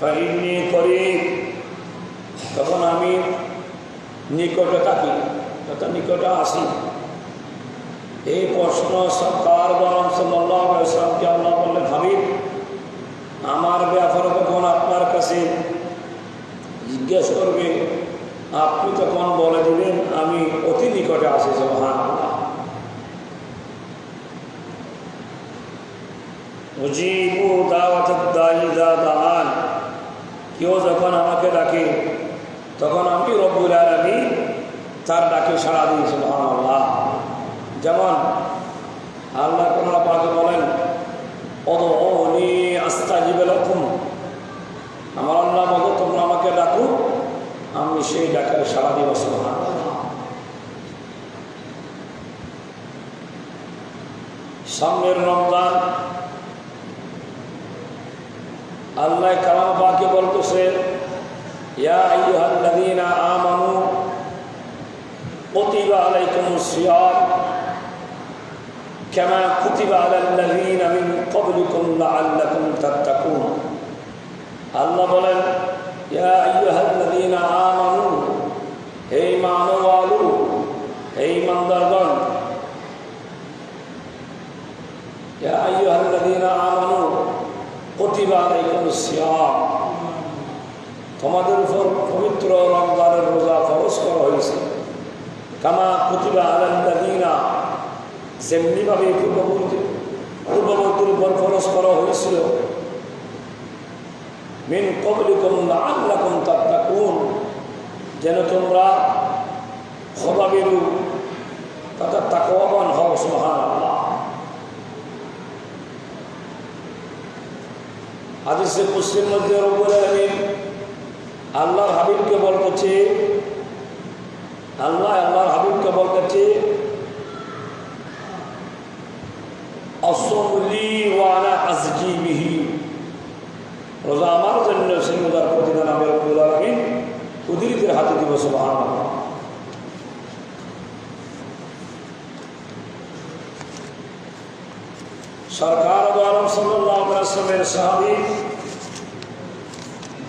ফাইনি করি, তখন আমি নিকটে থাকি তথা নিকটে আসি। এই প্রশ্ন সরকার বরং সাল্লাহ আল্লাহ বললেন, হাবিব, আমার ব্যাপারে তখন আপনার কাছে জিজ্ঞেস করবে? আপনি তখন বলে দিলেন, আমি অতি নিকটে আসি সোহান মুজিবু দাওয়াত কেউ যখন আমাকে ডাকে, তখন আমি রব্বুল আলমী তার ডাকে সাড়া দিই সোহান আল্লাহ যেমন আল্লাহ কোমরা পাকে বলেন অদনি আস্তা জিবেলকুম আমার আল্লাহ বলো, তোমরা আমাকে ডাকো, আমি সেই ডাকের সারা দিব সোহান সামনের রমজান, আল্লাহ কালাম পাকে বলতেছে ইয়া আইয়ুহাল্লাযীনা আমানু কুতিবা আলাইকুমুস সিয়াম কামা কুতিবা আলাল লাযীনা মিন ক্বাবলিকুম লাআল্লাকুম তাত্তাকুন আল্লাহ বলেন ইয়া আইয়ুহাল্লাযীনা আমানু হে মানবালু হে ইমানদারগণ ইয়া আইয়ুহাল্লাযীনা আমানু কুতিবা আলাইকুমুস সিয়াম তোমাদের উপর পবিত্র রমজানের রোজা ফরজ করা হয়েছে। কামা কুতিবা আলাল্লাযীনা, যেমনিভাবে পূর্ববর্তী পূর্ববর্তীর উপর ফরজ করা হয়েছিল। মিন কবলিকুম লাআল্লাকুম তাত্তাকুন, যেন তোমরা খবাবিরু তথা তাকওয়াবান হও, সুবহানাল্লাহ। হাদিসে মুসলিম মধ্যে আলামিন আল্লাহর হাবিবকে বলতেছে। আল্লাহ, আল্লাহর হাবিবকে বলতেছে অসলি আমার জন্য সেই প্রতিদান আমি রব্বুল আলমিন উদিরিদের হাতে দিব সুবাহ সরকার আলম সাহাবি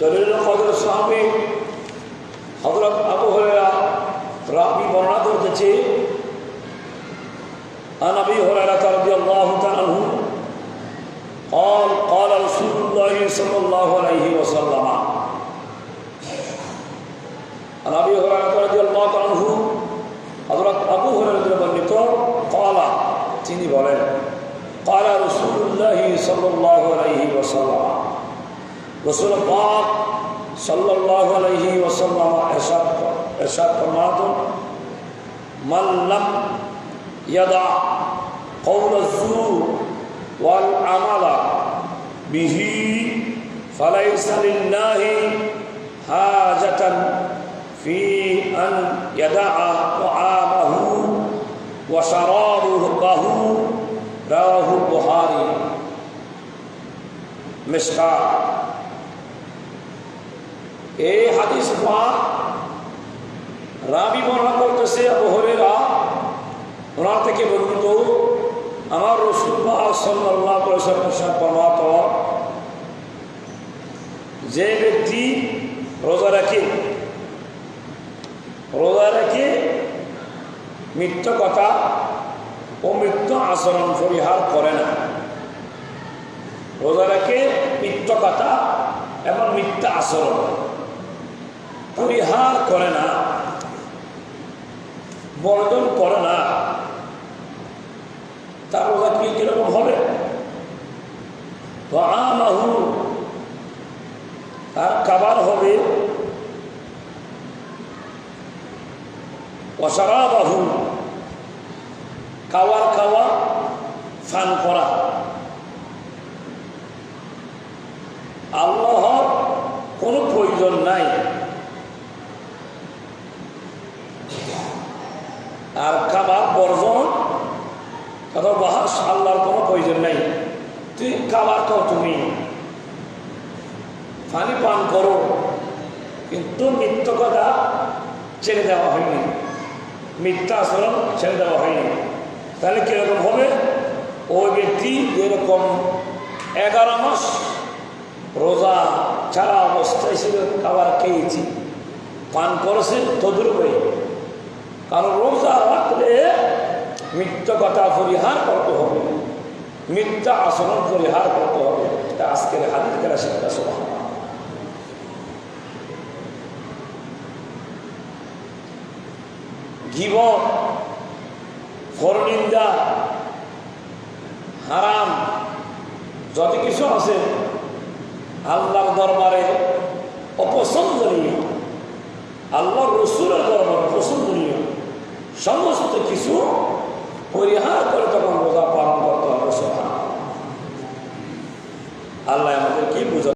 দলিল কদর সাহাবি হজরত আবু হরেরা রাবি বর্ণনা করতেছে عن ابي هريره رضي الله تعالى عنه قال قال رسول الله صلى الله عليه وسلم عن ابي هريره رضي الله تعالى عنه حضرت ابو هريره বর্ণিত قال তিনি বলেন قال رسول الله صلى الله عليه وسلم رسول পাক صلى الله عليه وسلم إرشاد فرماتے من لم يضع قول الزور والعمل به فليس لله حاجة في أن يدع طعامه وشرابه رواه البخاري. مشكا এই হাদিস পাক রাবি বর্ণনা করতেছে আবু হরেরা ওনার থেকে বর্ণিত। আমার রসুল্লাহ যে ব্যক্তি রোজা রাখে, রোজা রেখে, মিথ্য কথা ও মিথ্য আচরণ পরিহার করে না। রোজা রেখে মিথ্য কথা এবং মিথ্যা আচরণ। পরিহার করে না, বর্জন করে না, তার রোজা কি কীরকম হবে? তো আমাহু তার কাবার হবে? অসারা অসারাবাহু খাওয়ার খাওয়া ফান করা আল্লাহর কোনো প্রয়োজন নাই আর খাবার বর্জন কথা বাহাস আল্লাহর কোনো প্রয়োজন নাই। তুই খাবার কর তুমি। পানি পান করো, কিন্তু মিথ্য কথা ছেড়ে দেওয়া হয়নি। মিথ্যা আচরণ ছেড়ে দেওয়া হয়নি। তাহলে কীরকম হবে? ওই ব্যক্তি যেরকম এগারো মাস রোজা ছাড়া অবস্থায় ছিল খাবার খেয়েছি, পান করেছে তদুরূপে কারণ রোজা রাখলে মিথ্যা কথা পরিহার করতে হবে। মিথ্যা আচরণ পরিহার করতে হবে। এটা আজকের হাদিস করা শিক্ষা সভা জীবন ফরনিন্দা হারাম যত কিছু আছে, আল্লাহর দরবারে অপছন্দনীয় আল্লাহ রসুলের দরবারে সমস্ত কিছু পরিহার করে তখন